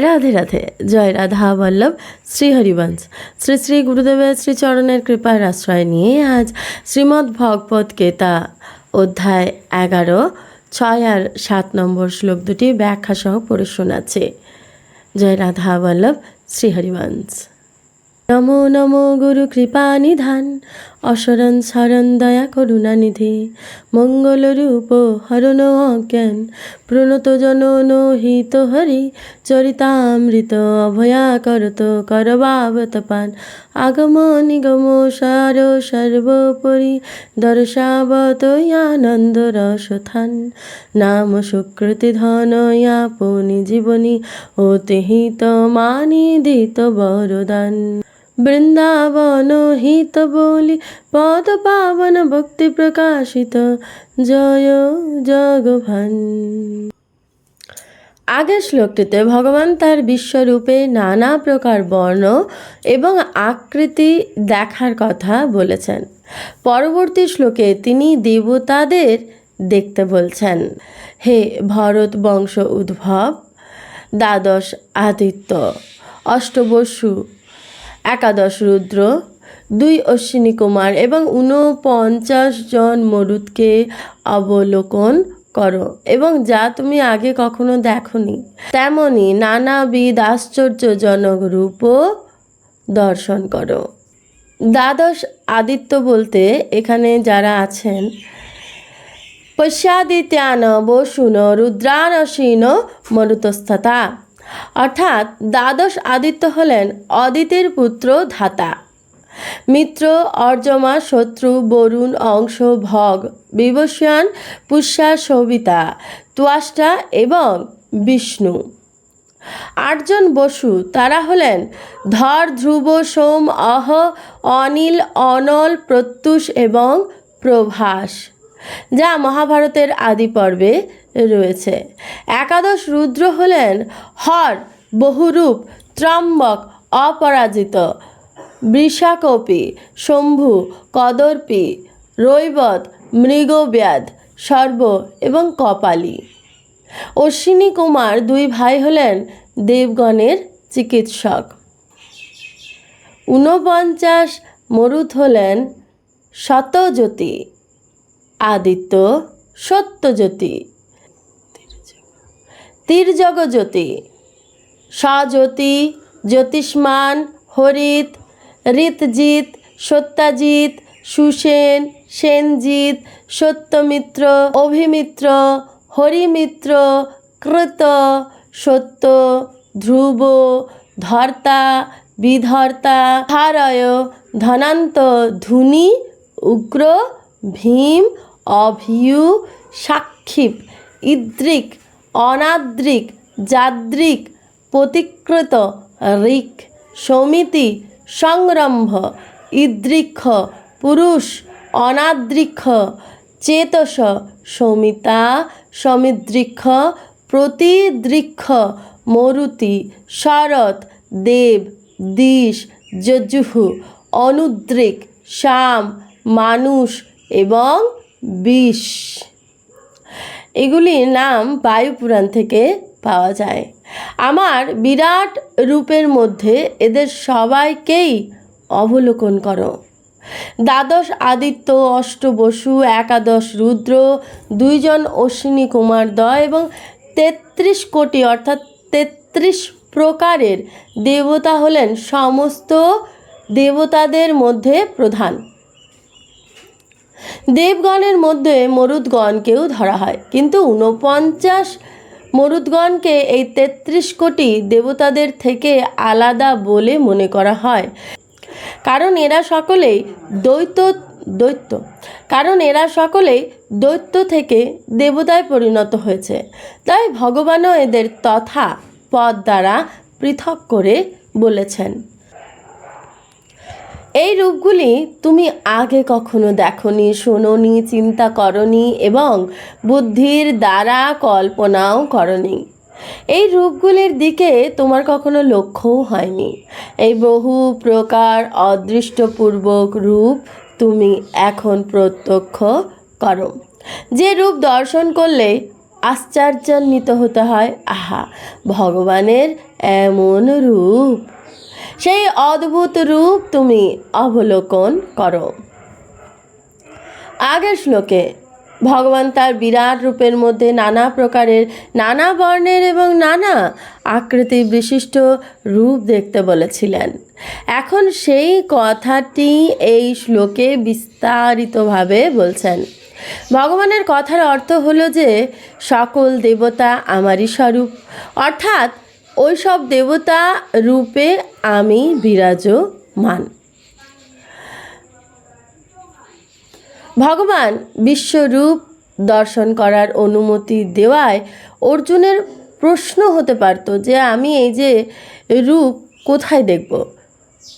রাধে রাধে। জয় রাধা বল্লভ। শ্রী হরিবংশ। শ্রী শ্রী গুরুদেবের শ্রীচরণের কৃপার আশ্রয় নিয়ে আজ শ্রীমদ্ ভগবত গীতা অধ্যায় এগারো, ছয় আর সাত নম্বর শ্লোক দুটি ব্যাখ্যা সহ পড়ে শোনাচ্ছে। জয় রাধা বল্লভ। শ্রী হরিবংশ। নমো নমো গুরু কৃপা নিধান। অসরণ শরণ দয়া করুণা নিধি। মঙ্গল রূপ হরণ অজ্ঞান, প্রণত জন হিত হরি। চরিতামৃত অভয়া করত করবাবত পান। আগম নিগম সার সর্বোপরি দর্শাবত আনন্দ রসথান। নাম সুকৃতি ধন আপনি জীবনী ও তেহিত মানি দিত বরদান। বৃন্দাবন হিত বলি পদ পাবন ভক্তি প্রকাশিত। জয় জগভান। আগের শ্লোকটিতে ভগবান তার বিশ্বরূপে নানা প্রকার বর্ণ এবং আকৃতি দেখার কথা বলেছেন। পরবর্তী শ্লোকে তিনি দেবতাদের দেখতে বলছেন, হে ভরত বংশ উদ্ভব, দ্বাদশ আদিত্য, অষ্টবসু একাদশ রুদ্র, দুই অশ্বিনী কুমার এবং ঊনপঞ্চাশ জন মরুদকে অবলোকন করো এবং যা তুমি আগে কখনো দেখনি। তেমনি নানাবিধ আশ্চর্যজনক রূপও দর্শন করো। দ্বাদশ আদিত্য বলতে এখানে যারা আছেন পশ্চাদিত্যান বসুন রুদ্রানসীন, মরুতস্থতা। অর্থাৎ দ্বাদশ আদিত্য হলেন অদিতের পুত্র ধাতা। মিত্র, অর্জমা, শত্রু, বরুণ, অংশ, ভগ বিবস্বান পুষ্যা সবিতা তুয়াষ্টা এবং বিষ্ণু। আটজন বসু, তারা হলেন ধর, ধ্রুব, সোম, অহ, অনিল, অনল, প্রত্যুষ এবং প্রভাস, যা মহাভারতের আদি পর্বে রয়েছে। একাদশ রুদ্র হলেন হর, বহুরূপ, ত্রম্বক, অপরাজিত। বৃষাকপি, শম্ভু, কদর্পি, রৈবত, মৃগব্যাধ, সর্ব এবং কপালী। অশ্বিনী কুমার দুই ভাই হলেন দেবগণের চিকিৎসক। ঊনপঞ্চাশ মরুত হলেন শতজ্যোতি আদিত্য সত্যজ্যোতি। তীর্যগজ্যোতি স্বজ্যোতি জ্যোতিষ্মান, হরিত, ঋতজিৎ, সত্যাজিৎ, সুসেন, সেনজিৎ, সত্যমিত্র, অভিমিত্র, হরিমিত্র, কৃত, সত্য, ধ্রুব, ধর্তা, বিধর্তা হারয় ধনান্ত, ধুনি, উগ্র, ভীম, অভিয়ু, সাক্ষিপ, ইদ্রিক অনাদ্রিক, যাদ্রিক, প্রতিকৃত, ঋক, সমিতি, সংরম্ভ ইদৃক্ষ পুরুষ অনাদৃক্ষ চেতস, সমিতা সমিদৃক্ষ প্রতিদৃক্ষ মরুতি, শরৎ, দেব, দিশ, যজুহু, অনুদ্রিক, শাম, মানুষ এবং বিষ। এগুলির নাম বায়ুপুরাণ থেকে পাওয়া যায়। আমার বিরাট রূপের মধ্যে এদের সবাইকেই অবলোকন করো। দ্বাদশ আদিত্য, অষ্ট বসু, একাদশ রুদ্র, দুইজন অশ্বিনী কুমার দয় এবং তেত্রিশ কোটি অর্থাৎ তেত্রিশ প্রকারের দেবতা হলেন সমস্ত দেবতাদের মধ্যে প্রধান। দেবগণের মধ্যে মরুদগণকেও ধরা হয়। কিন্তু ঊনপঞ্চাশ মরুদগণকে এই তেত্রিশ কোটি দেবতাদের থেকে আলাদা বলে মনে করা হয়। কারণ এরা সকলেই দ্বৈত দৈত্য কারণ এরা সকলেই দৈত্য থেকে দেবতায় পরিণত হয়েছে। তাই ভগবানও এদের তথা পদ দ্বারা পৃথক করে বলেছেন। এই রূপগুলি তুমি আগে কখনো দেখনি, শোনোনি, চিন্তা করনি এবং বুদ্ধির দ্বারা কল্পনাও করনি। এই রূপগুলির দিকে তোমার কখনো লক্ষ্যও হয়নি। এই বহু প্রকার অদৃষ্টপূর্বক রূপ তুমি এখন প্রত্যক্ষ করো। যে রূপ দর্শন করলে আশ্চর্যান্বিত হতে হয়, আহা, ভগবানের এমন রূপ সেই অদ্ভুত রূপ তুমি অবলোকন করো। আগের শ্লোকে ভগবান তার বিরাট রূপের মধ্যে নানা প্রকারের, নানা বর্ণের এবং নানা আকৃতি বিশিষ্ট রূপ দেখতে বলেছিলেন। এখন সেই কথাটি এই শ্লোকে বিস্তারিতভাবে বলছেন। ভগবানের কথার অর্থ হলো যে, সকল দেবতা আমারই স্বরূপ। অর্থাৎ ওই সব দেবতা রূপে আমি বিরাজমান ভগবান বিশ্বরূপ দর্শন করার অনুমতি দেওয়ায় অর্জুনের প্রশ্ন হতে পারত যে, আমি এই যে রূপ কোথায় দেখব?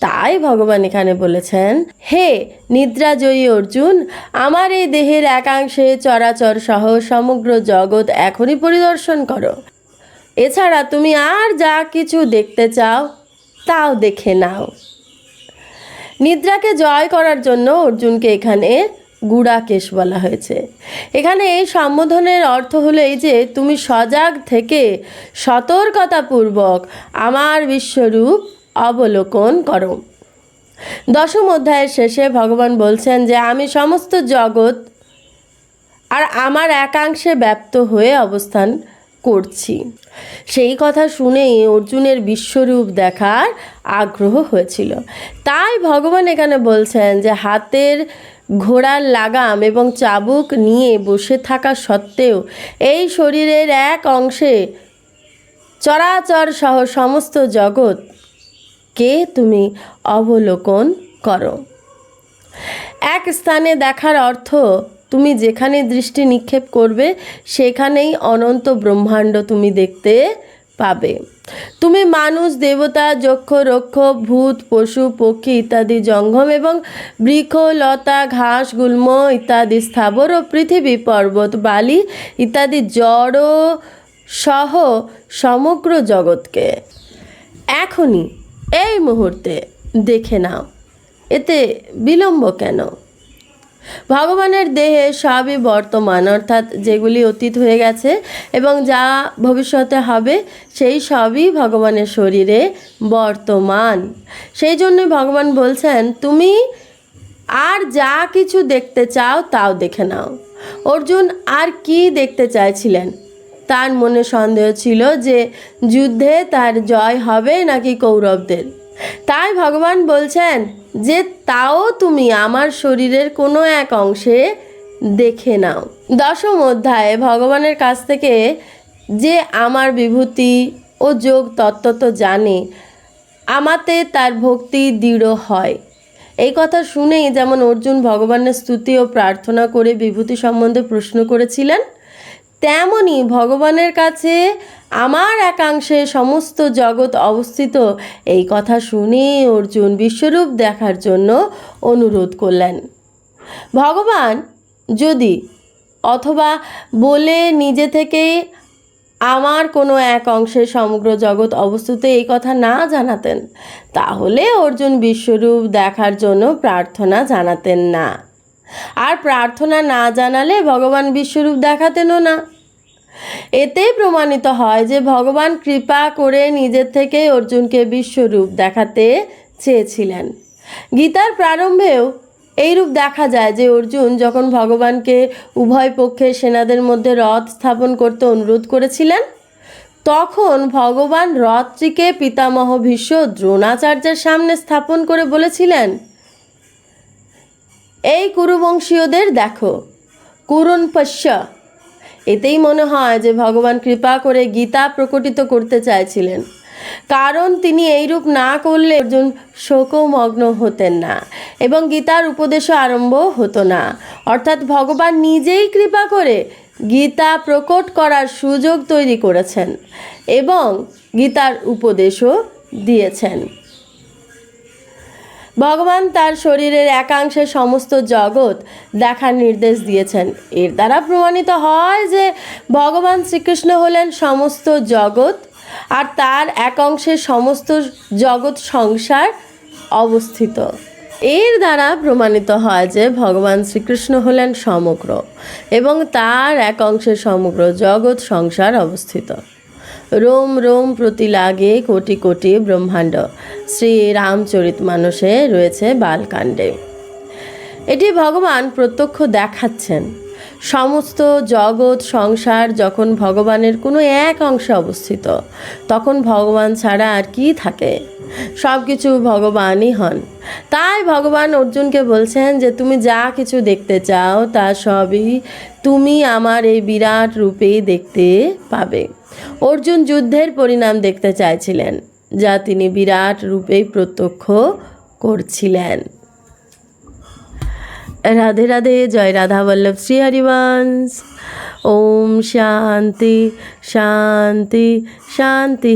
তাই ভগবান এখানে বলেছেন, হে নিদ্রাজয়ী অর্জুন, আমার এই দেহের একাংশে চরাচর সহ সমগ্র জগৎ এখনই পরিদর্শন করো। এছাড়া তুমি আর যা কিছু দেখতে চাও তাও দেখে নাও। নিদ্রাকে জয় করার জন্য অর্জুনকে এখানে গুড়াকেশ বলা হয়েছে। এখানে এই সম্বোধনের অর্থ হলো এই যে, তুমি সজাগ থেকে সতর্কতাপূর্বক আমার বিশ্বরূপ অবলোকন করো। দশম অধ্যায়ের শেষে ভগবান বলছেন যে, আমি সমস্ত জগৎ আর আমার একাংশে ব্যপ্ত হয়ে অবস্থান করছি। সেই কথা শুনেই অর্জুনের বিশ্বরূপ দেখার আগ্রহ হয়েছিল। তাই ভগবান এখানে বলছেন যে হাতের ঘোড়ার লাগাম এবং চাবুক নিয়ে বসে থাকা সত্ত্বেও এই শরীরের এক অংশে চরাচর সহ সমস্ত জগৎ কে তুমি অবলোকন করো। এক স্থানে দেখার অর্থ তুমি যেখানে দৃষ্টি নিক্ষেপ করবে, সেখানেই অনন্ত ব্রহ্মাণ্ড তুমি দেখতে পাবে। তুমি মানুষ, দেবতা, যক্ষ, রক্ষ, ভূত, পশু, পক্ষী ইত্যাদি জঙ্গম এবং বৃক্ষ, লতা, ঘাস, গুল্ম ইত্যাদি স্থাবর ও পৃথিবী, পর্বত, বালি ইত্যাদি জড় সহ সমগ্র জগৎকে। এখনই এই মুহূর্তে দেখে নাও, এতে বিলম্ব কেন? ভগবানের দেহে সবই বর্তমান, অর্থাৎ যেগুলি অতীত হয়ে গেছে এবং যা ভবিষ্যতে হবে, সেই সবই ভগবানের শরীরে বর্তমান। সেই জন্য ভগবান বলছেন, তুমি আর যা কিছু দেখতে চাও, তাও দেখে নাও। অর্জুন আর কি দেখতে চাইছিলেন? তার মনে সন্দেহ ছিল যে যুদ্ধে তার জয় হবে নাকি কৌরবদের। তাই ভগবান বলছেন যে তাও তুমি আমার শরীরের কোনো এক অংশে দেখে নাও। দশম অধ্যায়ে ভগবানের কাছ থেকে যে আমার বিভূতি ও যোগ তত্ত্ব তো জানে, আমাতে তার ভক্তি দৃঢ় হয়। এই কথা শুনেই যেমন অর্জুন ভগবানের স্তুতি ও প্রার্থনা করে বিভূতি সম্বন্ধে প্রশ্ন করেছিলেন তেমনি ভগবানের কাছে আমার একাংশে সমস্ত জগৎ অবস্থিত। এই কথা শুনে অর্জুন বিশ্বরূপ দেখার জন্য অনুরোধ করলেন। ভগবান, যদি অথবা বলে নিজে থেকে আমার কোনো এক অংশে সমগ্র জগৎ অবস্থিত এই কথা না জানাতেন, তাহলে অর্জুন বিশ্বরূপ দেখার জন্য প্রার্থনা জানাতেন না। আর প্রার্থনা না জানালে ভগবান বিশ্বরূপ দেখাতেনও না। এতেই প্রমাণিত হয় যে ভগবান কৃপা করে নিজের থেকে অর্জুনকে বিশ্বরূপ দেখাতে চেয়েছিলেন। গীতার প্রারম্ভেও এইরূপ দেখা যায় যে অর্জুন যখন ভগবানকে উভয় পক্ষের সেনাদের মধ্যে রথ স্থাপন করতে অনুরোধ করেছিলেন, তখন ভগবান রথটিকে পিতামহ ভীষ্ম দ্রোণাচার্যের সামনে স্থাপন করে বলেছিলেন এই কুরুবংশীয়দের দেখো। কুরুন পশ্য এতেই মনে হয় যে ভগবান কৃপা করে গীতা প্রকটিত করতে চাইছিলেন। কারণ তিনি এইরূপ না করলে অর্জুন শোকমগ্ন হতেন না এবং গীতার উপদেশও আরম্ভ হতো না। অর্থাৎ ভগবান নিজেই কৃপা করে গীতা প্রকট করার সুযোগ তৈরি করেছেন এবং গীতার উপদেশও দিয়েছেন। ভগবান তার শরীরের একাংশে সমস্ত জগৎ দেখার নির্দেশ দিয়েছেন। এর দ্বারা প্রমাণিত হয় যে ভগবান শ্রীকৃষ্ণ হলেন সমস্ত জগৎ আর তার এক অংশে সমস্ত জগৎ সংসার অবস্থিত। এর দ্বারা প্রমাণিত হয় যে ভগবান শ্রীকৃষ্ণ হলেন সমগ্র এবং তার এক অংশে সমগ্র জগৎ সংসার অবস্থিত। রোম রোম প্রতি লাগে কোটি কোটি ব্রহ্মাণ্ড। শ্রী রামচরিত মানসে রয়েছে বালকাণ্ডে। এটি ভগবান প্রত্যক্ষ দেখাচ্ছেন। সমস্ত জগৎ সংসার যখন ভগবানের কোনো এক অংশে অবস্থিত, তখন ভগবান ছাড়া আর কি থাকে? সব কিছু ভগবানই হন। তাই ভগবান অর্জুনকে বলছেন যে, তুমি যা কিছু দেখতে চাও, তা সবই তুমি আমার এই বিরাট রূপেই দেখতে পাবে। অর্জুন যুদ্ধের পরিণাম দেখতে চাইছিলেন, যা তিনি বিরাট রূপেই প্রত্যক্ষ করছিলেন। রাধে রাধে, জয় রাধা বল্লভ শ্রী হরিবংশ। ওম শান্তি শান্তি শান্তি।